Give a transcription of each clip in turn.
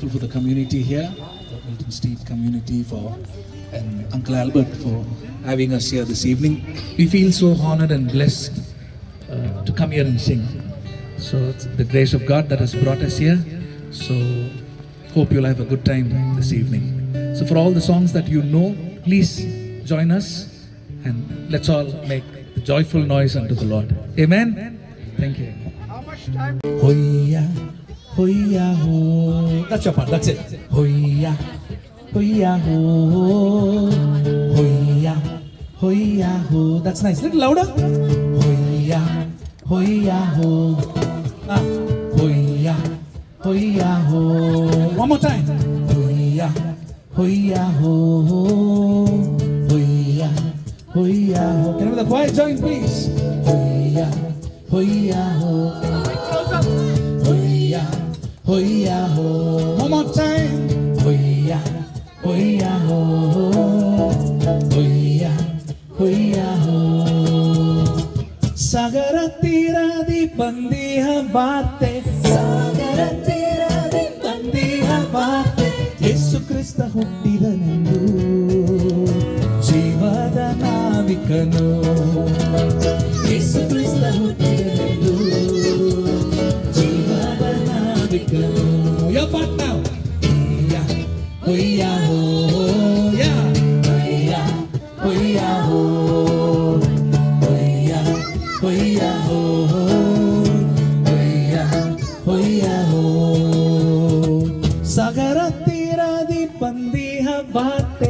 thankful for the community here, the Milton Street community for and Uncle Albert for having us here this evening. We feel so honored and blessed uh, to come here and sing. So it's the grace of God that has brought us here. So hope you'll have a good time this evening. So for all the songs that you know, please join us and let's all make the joyful noise unto the Lord. Amen. Thank you. Hoi ya ho. That's your part. That's it. Hoi ya. Hoi ya ho. Hoi ya. Hoi ya ho. That's nice. A little louder. Hoi ya. Hoi ya ho. À. Now. Ya. Hoi ya ho. One more time. Hoi ya. Hoi ya ho. Hoi ya. Hoi ya ho. Can I have the choir join, please? Hoi ya. Hoi ya ho. Hoya, hoya, ho. One more time. Hoya, hoya, ho. Hoya, hoya, ho. ಸಾಗರ ತೀರದಿ ಬಂದಿಹ ಬಾತೆ ಸಾಗರ ತೀರದಿ ಬಂದಿಹ ಬಾತೆ ಯೇಸು ಕ್ರಿಸ್ತ ಹುಟ್ಟಿದನೆಂದು ಜೀವದ ನಾವಿಕನು Yesu Krista ಹುಟ್ಟಿದನೆಂದು sabi ko Yo, part now Oya, oya, oya Oya, oya, oya Oya, oya, oya Sa karatira di pandi habate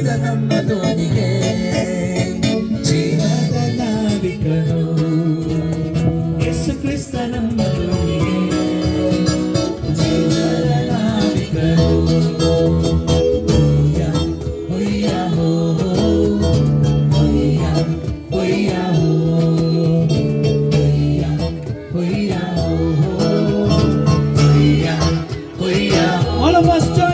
Yesu Krista ನಮ್ಮ ದೋಣಿಗೆ ಜೀವದ ನಾವಿಕನು ಯೇಸು ಕ್ರಿಸ್ತ ನಮ್ಮ ದೋಣಿಗೆ ಜೀವದ ನಾವಿಕನು ಹೊಯ್ಯ ಹೊಯ್ಯ ಹೋ ಹೊಯ್ಯ ಹೊಯ್ಯ ಹೋ ಹೊಯ್ಯ ಹೊಯ್ಯ ಹೋ ಹೊಯ್ಯ ಹೊಯ್ಯ All of us join